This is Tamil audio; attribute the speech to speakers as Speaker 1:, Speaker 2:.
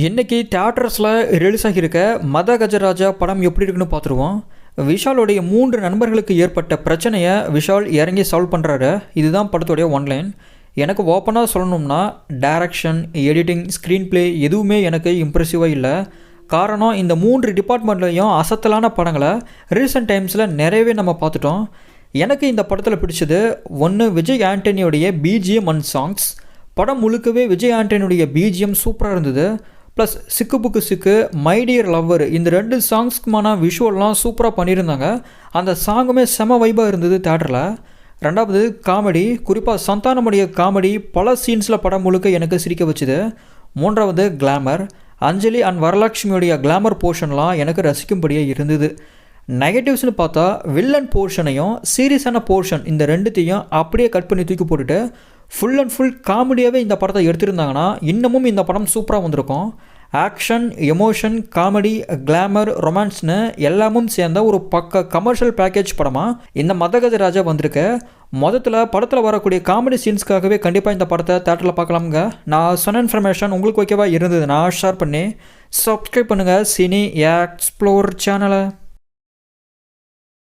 Speaker 1: இன்னைக்கு தியேட்டர்ஸில் ரிலீஸ் ஆகியிருக்க மத கஜராஜா படம் எப்படி இருக்குன்னு பார்த்துருவோம். விஷாலுடைய மூன்று நண்பர்களுக்கு ஏற்பட்ட பிரச்சனையை விஷால் இறங்கி சால்வ் பண்ணுறாரு இதுதான் படத்துடைய ஒன்லைன் எனக்கு ஓப்பனாக சொல்லணும்னா டைரக்ஷன் எடிட்டிங் ஸ்க்ரீன் ப்ளே எதுவுமே எனக்கு இம்ப்ரெசிவாக இல்லை. காரணம் இந்த மூன்று டிபார்ட்மெண்ட்லேயும் அசத்தலான படங்களை ரீசெண்ட் டைம்ஸில் நிறையவே நம்ம பார்த்துட்டோம். எனக்கு இந்த படத்தில் பிடிச்சது ஒன்று விஜய் ஆண்டனியோடைய பிஜிஎம் அண்ட் சாங்ஸ் படம் முழுக்கவே விஜய் ஆண்டனியுடைய பிஜிஎம் சூப்பராக இருந்தது. Plus Chikku Bukku Chikku my dear lover இந்த ரெண்டு சாங்ஸ்க்குமான விஷுவல்லாம் சூப்பராக பண்ணியிருந்தாங்க. அந்த சாங்குமே செம வைபாக இருந்தது தேட்டரில் ரெண்டாவது காமெடி குறிப்பாக சந்தானமுடைய காமெடி பல சீன்ஸில் படம் முழுக்க எனக்கு சிரிக்க வச்சுது. மூன்றாவது கிளாமர் அஞ்சலி அண்ட் வரலட்சுமியுடைய கிளாமர் போர்ஷன்லாம் எனக்கு ரசிக்கும்படியே இருந்தது. நெகட்டிவ்ஸ்னு பார்த்தா வில்லன் போர்ஷனையும் சீரியஸான போர்ஷன் இந்த ரெண்டுத்தையும் அப்படியே கட் பண்ணி தூக்கி போட்டுட்டு ஃபுல் அண்ட் ஃபுல் காமெடியாகவே இந்த படத்தை எடுத்திருந்தாங்கன்னா இன்னமும் இந்த படம் சூப்பராக வந்திருக்கும். ஆக்ஷன் எமோஷன் காமெடி கிளாமர் ரொமான்ஸ்னு எல்லாமும் சேர்ந்த ஒரு பக்க கமர்ஷியல் பேக்கேஜ் படமாக இந்த மதகஜ ராஜா வந்திருக்கு. மொதத்தில் படத்தில் வரக்கூடிய காமெடி சீன்ஸ்க்காகவே கண்டிப்பாக இந்த படத்தை தேட்டரில் பார்க்கலாமுங்க. நான் சொன்ன இன்ஃபர்மேஷன் உங்களுக்கு ஓகேவா இருந்ததுன்னா ஷேர் பண்ணி சப்ஸ்கிரைப் பண்ணுங்கள் சினி எக்ஸ்ப்ளோர் சேனலை